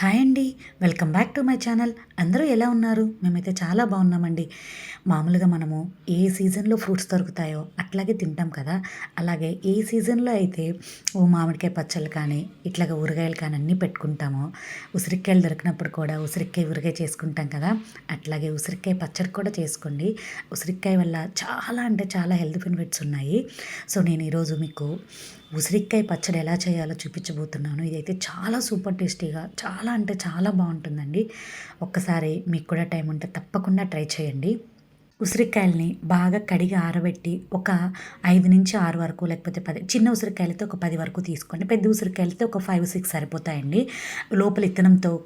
Hi అండి. Welcome back to my channel. అందరూ ఎలా ఉన్నారు? మేమైతే చాలా బాగున్నామండి. మామూలుగా మనము ఏ సీజన్లో ఫ్రూట్స్ దొరుకుతాయో అట్లాగే తింటాం కదా. అలాగే ఏ సీజన్లో అయితే ఓ మామిడికాయ పచ్చళ్ళు కానీ ఇట్లాగా ఊరగాయలు కానీ అన్నీ పెట్టుకుంటామో ఉసిరికాయలు దొరికినప్పుడు కూడా ఉసిరికాయ ఊరగాయ చేసుకుంటాం కదా. అట్లాగే ఉసిరికాయ పచ్చడి కూడా చేసుకోండి. ఉసిరికాయ వల్ల చాలా అంటే చాలా హెల్త్ బెనిఫిట్స్ ఉన్నాయి. సో నేను ఈరోజు మీకు ఉసిరికాయ పచ్చడి ఎలా చేయాలో చూపించబోతున్నాను. ఇదైతే చాలా సూపర్ టేస్టీగా చాలా చాలా అంటే చాలా బాగుంటుందండి. ఒక్కసారి మీకు కూడా టైం ఉంటే తప్పకుండా ట్రై చేయండి. ఉసిరికాయల్ని బాగా కడిగి ఆరబెట్టి ఒక ఐదు నుంచి ఆరు వరకు లేకపోతే పది చిన్న ఉసిరికాయలతో ఒక పది వరకు తీసుకోండి. పెద్ద ఉసిరికాయలతో ఒక ఫైవ్ సిక్స్ సరిపోతాయండి. లోపల ఇత్తనంతో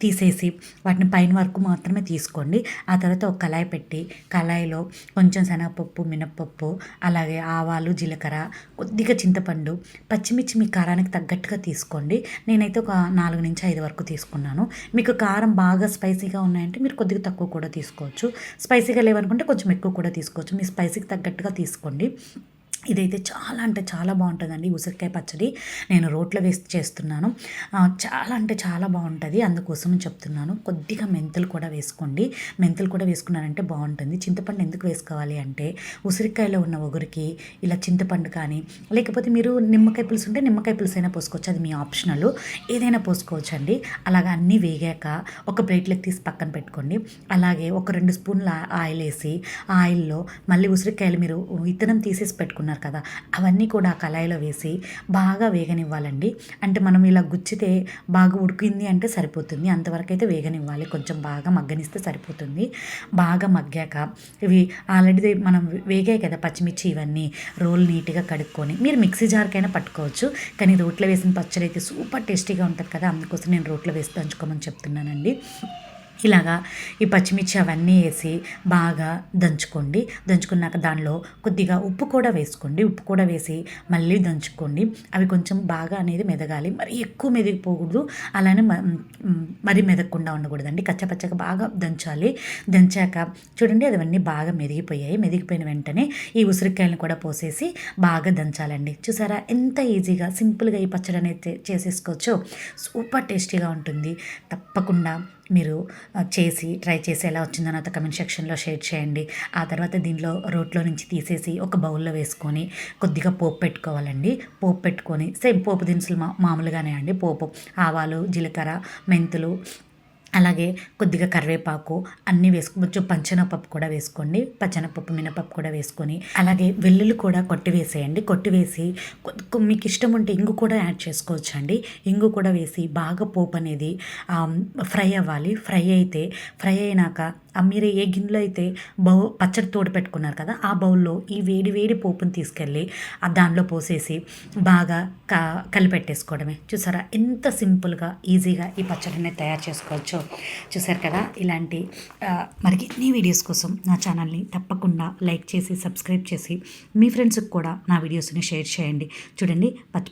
తీసేసి వాటిని పైన వరకు మాత్రమే తీసుకోండి. ఆ తర్వాత ఒక కళాయి పెట్టి కళాయిలో కొంచెం శనగపప్పు మినప్పప్పు అలాగే ఆవాలు జీలకర్ర కొద్దిగా చింతపండు పచ్చిమిర్చి మీ కారానికి తగ్గట్టుగా తీసుకోండి. నేనైతే ఒక నాలుగు నుంచి ఐదు వరకు తీసుకున్నాను. మీకు కారం బాగా స్పైసీగా ఉన్నాయంటే మీరు కొద్దిగా తక్కువ కూడా తీసుకోవచ్చు. స్పైసీగా లేవ అనుకుంటే కొంచెం ఎక్కువ కూడా తీసుకోవచ్చు. మీ స్పైసీకి తగ్గట్టుగా తీసుకోండి. ఇదైతే చాలా అంటే చాలా బాగుంటుందండి ఉసిరికాయ పచ్చడి. నేను రోట్లో వేసి చేస్తున్నాను. చాలా అంటే చాలా బాగుంటుంది. అందుకోసం చెప్తున్నాను. కొద్దిగా మెంతులు కూడా వేసుకోండి. మెంతులు కూడా వేసుకున్నారంటే బాగుంటుంది. చింతపండు ఎందుకు వేసుకోవాలి అంటే ఉసిరికాయలో ఉన్న ఒగురికి ఇలా చింతపండు కానీ లేకపోతే మీరు నిమ్మకాయ పులుసు ఉంటే నిమ్మకాయ పులుసు అయినా పోసుకోవచ్చు. అది మీ ఆప్షనల్. ఏదైనా పోసుకోవచ్చు అండి అలాగ అన్నీ వేగాక ఒక ప్లేట్లోకి తీసి పక్కన పెట్టుకోండి. అలాగే ఒక రెండు స్పూన్ల ఆయిల్ వేసి ఆ ఆయిల్లో మళ్ళీ ఉసిరికాయలు మీరు విత్తనం తీసేసి పెట్టుకున్నారు ఉన్నారు కదా అవన్నీ కూడా ఆ కళాయిలో వేసి బాగా వేగనివ్వాలండి. అంటే మనం ఇలా గుచ్చితే బాగా ఉడికింది అంటే సరిపోతుంది. అంతవరకు అయితే వేగనివ్వాలి. కొంచెం బాగా మగ్గనిస్తే సరిపోతుంది. బాగా మగ్గాక ఇవి ఆల్రెడీ మనం వేగాయి కదా పచ్చిమిర్చి ఇవన్నీ రోల్ నీట్గా కడుక్కొని. మీరు మిక్సీ జార్కైనా పట్టుకోవచ్చు. కానీ రోట్లో వేసిన పచ్చడి అయితే సూపర్ టేస్టీగా ఉంటుంది కదా అందుకోసం నేను రోట్లో వేసి దంచుకోమని చెప్తున్నానండి. ఇలాగా ఈ పచ్చిమిర్చి అవన్నీ వేసి బాగా దంచుకోండి. దంచుకున్నాక దానిలో కొద్దిగా ఉప్పు కూడా వేసుకోండి. ఉప్పు కూడా వేసి మళ్ళీ దంచుకోండి. అవి కొంచెం బాగా అనేది మెదగాలి. మరి ఎక్కువ మెదిగిపోకూడదు. అలానే మరి మెదగకుండా ఉండకూడదండి. కచ్చపచ్చగా బాగా దంచాలి. దంచాక చూడండి అవన్నీ బాగా మెదిగిపోయాయి. మెదిగిపోయిన వెంటనే ఈ ఉసిరికాయలను కూడా పోసేసి బాగా దంచాలండి. చూసారా? ఎంత ఈజీగా సింపుల్గా ఈ పచ్చడి అనేది చేసేసుకోవచ్చు. సూపర్ టేస్టీగా ఉంటుంది. తప్పకుండా మీరు చేసి ట్రై చేసి ఎలా వచ్చిందో నాతో కమెంట్ సెక్షన్లో షేర్ చేయండి. ఆ తర్వాత దీనిలో రోట్లో నుంచి తీసేసి ఒక బౌల్లో వేసుకొని కొద్దిగా పోపు పెట్టుకోవాలండి. పోపు పెట్టుకొని సేమ్ పోపు దినుసులు మా మామూలుగానే అండి. పోపు ఆవాలు జీలకర్ర మెంతులు అలాగే కొద్దిగా కరివేపాకు అన్నీ వేసుకు కొంచెం పంచనపప్పు కూడా వేసుకోండి. పచ్చనపప్పు మినపప్పు కూడా వేసుకొని అలాగే వెల్లుల్లి కూడా కొట్టివేసేయండి కొట్టివేసి మీకు ఇష్టం ఉంటే ఇంగు కూడా యాడ్ చేసుకోవచ్చు అండి ఇంగు కూడా వేసి బాగా పోపు అనేది ఫ్రై అవ్వాలి. ఫ్రై అయితే ఫ్రై అయినాక మీరు ఏ గిన్నెలో అయితే బౌ పచ్చడి తోడు పెట్టుకున్నారు కదా ఆ బౌల్లో ఈ వేడి వేడి పోపుని తీసుకెళ్ళి ఆ దానిలో పోసేసి బాగా క కలిపెట్టేసుకోవడమే. చూసారా? ఎంత సింపుల్గా ఈజీగా ఈ పచ్చడిని తయారు చేసుకోవచ్చు చూసారు కదా? ఇలాంటి మరిన్ని వీడియోస్ కోసం నా ఛానల్ని తప్పకుండా లైక్ చేసి సబ్స్క్రైబ్ చేసి మీ ఫ్రెండ్స్కి కూడా నా వీడియోస్ని షేర్ చేయండి. చూడండి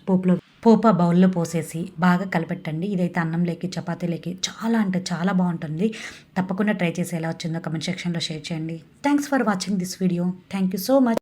పోపులో పోప బౌల్లో పోసేసి బాగా కలపెట్టండి. ఇదైతే అన్నంలోకి చపాతీలోకి చాలా అంటే చాలా బాగుంటుంది. తప్పకుండా ట్రై చేసి ఎలా వచ్చిందో కమెంట్ సెక్షన్లో షేర్ చేయండి. Thanks for watching this video thank you so much